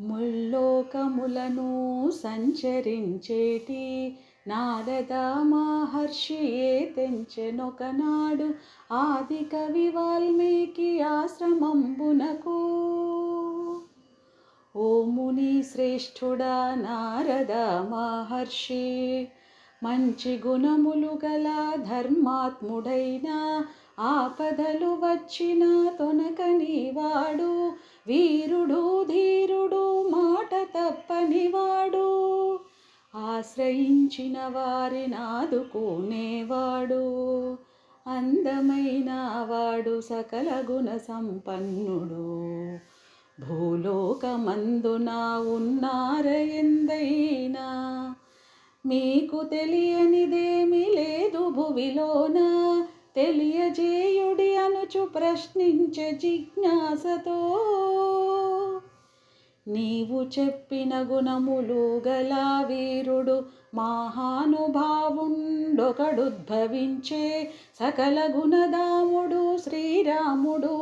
ముల్లోకములను సంచరించేటి నారద మహర్షియే తెంచెనొకనాడు ఆది కవి వాల్మీకి ఆశ్రమంబునకు. ఓ ముని శ్రేష్ఠుడా నారద మహర్షి మంచి గుణములు గల ధర్మాత్ముడైన ఆపదలు వచ్చిన తొనకని వాడు వీరుడు ధీరుడు మాట తప్పనివాడు ఆశ్రయించిన వారిని ఆదుకునేవాడు అందమైన వాడు సకల గుణ సంపన్నుడు. భూలోకమందున ఉన్నారయందైనా మీకు తెలియనిదేమి లేదు భువిలోనా. తెలియజేయుడి అనుచు ప్రశ్నించే జిజ్ఞాసతో. నీవు చెప్పిన గుణములు గల వీరుడు మహానుభావుండొకడుద్భవించే సకల గుణదాముడు శ్రీరాముడు.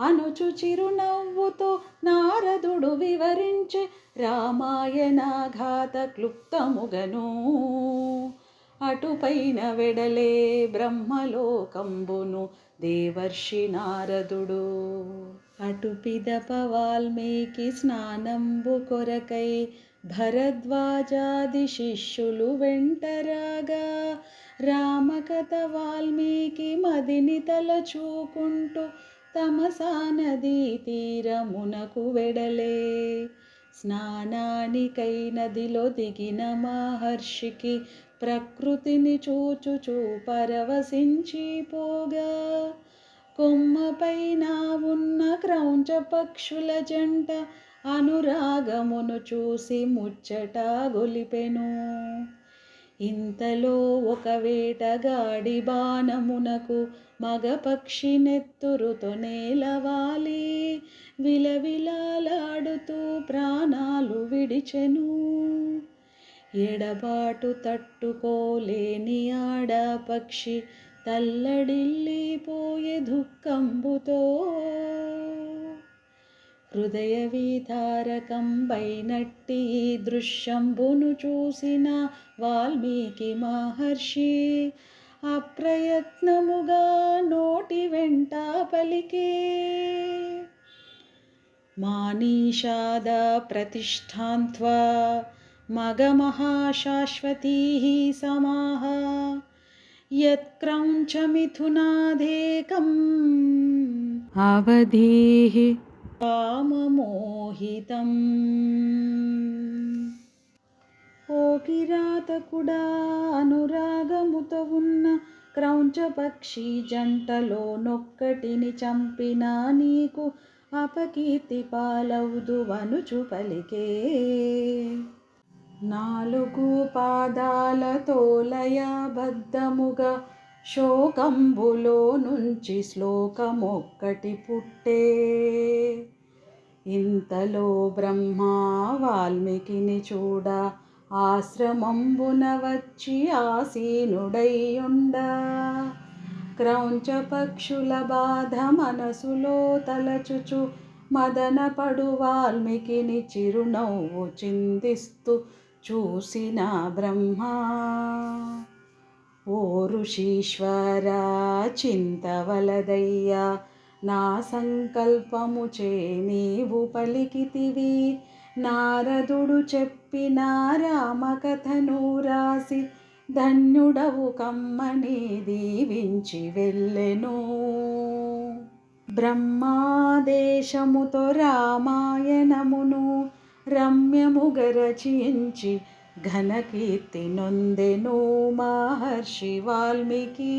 అనుచు చిరునవ్వుతో నారదుడు వివరించే రామాయణ ఘాత క్లుప్తముగను. అటుపైన వెడలే బ్రహ్మలోకంబును దేవర్షి నారదుడు. అటు పిదప వాల్మీకి స్నానంబు కొరకై భరద్వాజాది శిష్యులు వెంటరాగా రామకథ వాల్మీకి మదిని తలచూకుంటూ తమసానదీ తీరమునకు వెడలే. స్నానానికై నదిలో దిగిన మహర్షికి ప్రకృతిని చూచుచూ పరవశించిపోగా కొమ్మపైన ఉన్న క్రౌంచ పక్షుల జంట అనురాగమును చూసి ముచ్చట గొలిపెను. ఇంతలో ఒక వేటగాడి బాణమునకు మగ పక్షి నెత్తురుతో నేలవాలి. విలవిలాడుతూ ప్రాణాలు విడిచెను. ఎడబాటు తట్టుకోలేని ఆడ పక్షి తల్లడిల్లిపోయే దుఃఖంబుతో. హృదయ వితారకంబైనట్టి దృశ్యంబును చూసిన వాల్మీకి మహర్షి అప్రయత్నముగా నోటి వెంట పలికే మానీషాద ప్రతిష్టాంత్వా మగమహాశాశ్వతీ సమాహ యత్క్రౌంచమిథునాదేకం అవధీః కామమోహితం ఓ కిరాతకుడా అనురాగముతో ఉన్న క్రౌంచ పక్షి జంటలో నొక్కటిని చంపిన నీకు అపకీర్తి పాలవుదు వనుచు పలికే నాలుగు పాదాలతో లయబద్ధముగా శోకంబులో నుంచి శ్లోకమొక్కటి పుట్టే. ఇంతలో బ్రహ్మ వాల్మీకిని చూడ ఆశ్రమంబున వచ్చి ఆసీనుడైయుండ క్రౌంచ పక్షుల బాధ మనసులో తలచుచు మదనపడు వాల్మీకిని చిరునవ్వు చిందిస్తూ చూసిన బ్రహ్మ. ఓ ఋషీశ్వరా చింతవలదయ్యా నా సంకల్పము చే నీవు పలికితివి. నారదుడు చెప్పిన రామకథను రాసి ధన్యుడవు కమ్మని దీవించి వెళ్ళెను. బ్రహ్మాదేశముతో రామాయణమును రమ్యముగ చించి ఘనకీర్తి నొందెను మహర్షి వాల్మీకి.